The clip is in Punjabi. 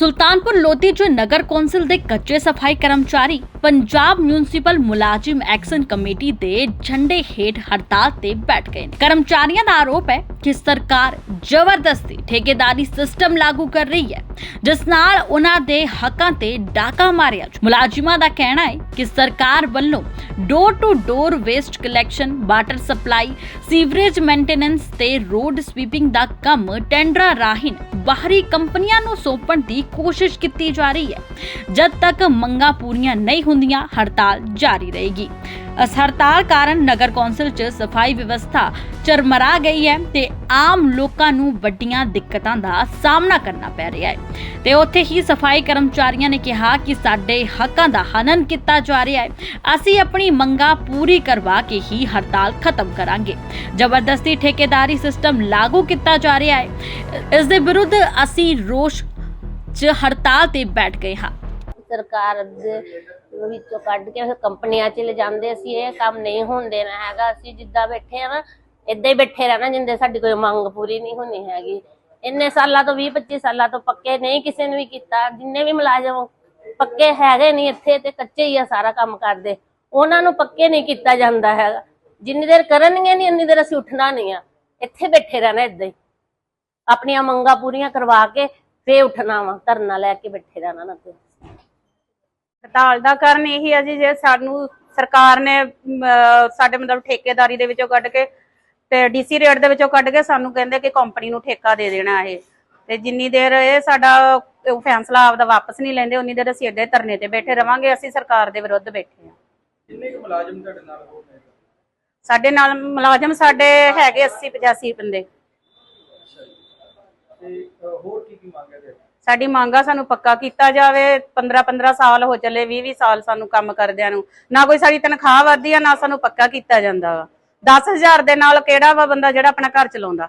ਸੁਲਤਾਨਪੁਰ ਲੋਧੀ 'ਚ ਨਗਰ ਕੌਂਸਲ ਦੇ ਕੱਚੇ ਸਫ਼ਾਈ ਕਰਮਚਾਰੀ ਪੰਜਾਬ ਮਿਊਨਿਸਪਲ ਮੁਲਾਜ਼ਮ ਐਕਸ਼ਨ ਕਮੇਟੀ ਦੇ ਝੰਡੇ ਹੇਠ ਹੜਤਾਲ ਤੇ ਬੈਠ ਗਏ ਕਰਮਚਾਰੀਆਂ ਦਾ ਆਰੋਪ ਹੈ ਕਿ ਸਰਕਾਰ ਜ਼ਬਰਦਸਤੀ ਠੇਕੇਦਾਰੀ ਸਿਸਟਮ ਲਾਗੂ ਕਰ ਰਹੀ ਹੈ ਜਿਸ ਨਾਲ ਉਹਨਾਂ ਦੇ ਹੱਕਾਂ ਤੇ ਡਾਕਾ ਮਾਰਿਆ ਮੁਲਾਜ਼ਮਾਂ ਦਾ ਕਹਿਣਾ ਹੈ ਕਿ ਸਰਕਾਰ ਵੱਲੋਂ door to door waste collection water supply sewerage maintenance ਤੇ ਰੋਡ ਸਵੀਪਿੰਗ ਦਾ ਕੰਮ ਟੈਂਡਰਾਂ ਰਾਹੀਂ ਬਾਹਰੀ ਕੰਪਨੀਆਂ ਨੂੰ ਸੌਂਪਣ ਦੀ ਕੋਸ਼ਿਸ਼ ਕੀਤੀ ਜਾ ਰਹੀ ਹੈ। ਜਦ ਤੱਕ ਮੰਗਾਂ ਪੂਰੀਆਂ ਨਹੀਂ ਹੁੰਦੀਆਂ, ਹੜਤਾਲ ਜਾਰੀ ਰਹੇਗੀ। ਇਸ ਹੜਤਾਲ ਕਾਰਨ ਨਗਰ ਕੌਂਸਲ 'ਚ ਸਫ਼ਾਈ ਵਿਵਸਥਾ ਚਰਮਰਾ ਗਈ ਹੈ ਤੇ ਆਮ ਲੋਕਾਂ ਨੂੰ ਵੱਡੀਆਂ ਦਿੱਕਤਾਂ ਦਾ ਸਾਹਮਣਾ ਕਰਨਾ ਪੈ ਰਿਹਾ ਹੈ। ਤੇ ਉੱਥੇ ਹੀ ਸਫ਼ਾਈ ਕਰਮਚਾਰੀਆਂ ਨੇ ਕਿਹਾ ਕਿ ਸਾਡੇ ਹੱਕਾਂ ਦਾ ਹਨਨ ਕੀਤਾ ਜਾ ਰਿਹਾ ਹੈ। ਅਸੀਂ ਆਪਣੀ ਮੰਗਾਂ ਪੂਰੀ ਕਰਵਾ ਕੇ ਹੀ ਹੜਤਾਲ ਖਤਮ ਕਰਾਂਗੇ। ਜ਼ਬਰਦਸਤੀ ਠੇਕੇਦਾਰੀ ਸਿਸਟਮ ਲਾਗੂ ਕੀਤਾ ਜਾ ਰਿਹਾ ਹੈ। ਇਸ ਦੇ ਵਿਰੁੱਧ ਅਸੀਂ ਰੋਸ਼ 'ਚ ਹੜਤਾਲ ਤੇ ਬੈਠ ਗਏ ਹਾਂ। ਸਰਕਾਰ ਵਿੱਚੋਂ ਕੱਢ ਕੇ ਫਿਰ ਕੰਪਨੀਆਂ 'ਚ ਲੈ ਜਾਂਦੇ ਅਸੀਂ ਇਹ ਕੰਮ ਨਹੀਂ ਹੋਣ ਦੇਣਾ ਹੈਗਾ। ਅਸੀਂ ਜਿੱਦਾਂ ਬੈਠੇ ਆ ਨਾ, ਇਦਾਂ ਹੀ ਬੈਠੇ ਰਹਿਣਾ ਜਿੰਦੇ ਸਾਡੀ ਕੋਈ ਮੰਗ ਪੂਰੀ ਨਹੀਂ ਹੋਣੀ ਹੈਗੀ। ਇੰਨੇ ਸਾਲਾਂ ਤੋਂ 20 25 ਸਾਲਾਂ ਤੋਂ ਪੱਕੇ ਨਹੀਂ ਕਿਸੇ ਨੇ ਵੀ ਕੀਤਾ। ਜਿੰਨੇ ਵੀ ਮੁਲਾਜ਼ਮ ਪੱਕੇ ਹੈਗੇ ਨਹੀਂ ਇੱਥੇ ਤੇ ਕੱਚੇ ਹੀ ਆ ਸਾਰਾ ਕੰਮ ਕਰਦੇ। ਉਹਨਾਂ ਨੂੰ ਪੱਕੇ ਨਹੀਂ ਕੀਤਾ ਜਾਂਦਾ ਹੈਗਾ। ਜਿੰਨੀ ਦੇਰ ਕਰਨਗੇ ਨਹੀਂ ਉਨੀ ਦੇਰ ਅਸੀਂ ਉੱਠਣਾ ਨਹੀਂ ਆ। ਇੱਥੇ ਬੈਠੇ ਰਹਿਣਾ ਇਦਾਂ ਹੀ। ਆਪਣੀਆਂ ਮੰਗਾਂ ਪੂਰੀਆਂ ਕਰਵਾ ਕੇ ਫੇਰ ਉੱਠਣਾ ਵਾ, ਧਰਨਾ ਲੈ ਕੇ ਬੈਠੇ ਰਹਿਣਾ ਨਾ ਤੇ ਹੜਤਾਲ ਦਾ ਕਾਰਨ ਇਹੀ ਹੈ ਜੀ ਜੇ ਸਾਨੂੰ ਸਰਕਾਰ ਨੇ ਸਾਡੇ ਮਤਲਬ ਠੇਕੇਦਾਰੀ ਦੇ ਵਿੱਚੋਂ ਕੱਢ ਕੇ ਤੇ ਡੀਸੀ ਰੇਟ ਦੇ ਵਿੱਚੋਂ ਕੱਢ ਕੇ ਸਾਨੂੰ ਕਹਿੰਦੇ ਕਿ ਕੰਪਨੀ ਨੂੰ ਠੇਕਾ ਦੇ ਦੇਣਾ ਇਹ। ਤੇ ਜਿੰਨੀ ਦੇਰ ਇਹ ਸਾਡਾ ਉਹ ਫੈਸਲਾ ਆਪਦਾ ਵਾਪਸ ਨਹੀਂ ਲੈਂਦੇ ਉਨੀ ਦੇਰ ਅਸੀਂ ਅੱਡੇ ਧਰਨੇ ਤੇ ਬੈਠੇ ਰਵਾਂਗੇ ਅਸੀਂ ਸਰਕਾਰ ਦੇ ਵਿਰੁੱਧ ਬੈਠੇ ਹਾਂ। ਕਿੰਨੇ ਕੁ ਮੁਲਾਜ਼ਮ ਤੁਹਾਡੇ ਨਾਲ ਹੋ ਗਏ ਸਾਡੇ ਨਾਲ ਮੁਲਾਜ਼ਮ ਸਾਡੇ ਹੈਗੇ 80 85 ਬੰਦੇ। ਤੇ ਹੋਰ ਕੀ ਕੀ ਮੰਗਿਆ ਤੇ ਸਾਡੀ ਮੰਗ ਆ ਸਾਨੂੰ ਪੱਕਾ ਕੀਤਾ ਜਾਵੇ 15 15 ਸਾਲ ਹੋ ਚੱਲੇ 20 20 ਸਾਲ ਸਾਨੂੰ ਕੰਮ ਕਰਦਿਆਂ ਨੂੰ। ਨਾ ਕੋਈ ਸਾਡੀ ਤਨਖਾਹ ਵਧਦੀ ਆ, ਨਾ ਸਾਨੂੰ ਪੱਕਾ ਕੀਤਾ ਜਾਂਦਾ ਵਾ। 10000 ਦੇ ਨਾਲ ਕਿਹੜਾ ਵਾ ਬੰਦਾ ਜਿਹੜਾ ਆਪਣਾ ਘਰ ਚਲਾਉਂਦਾ?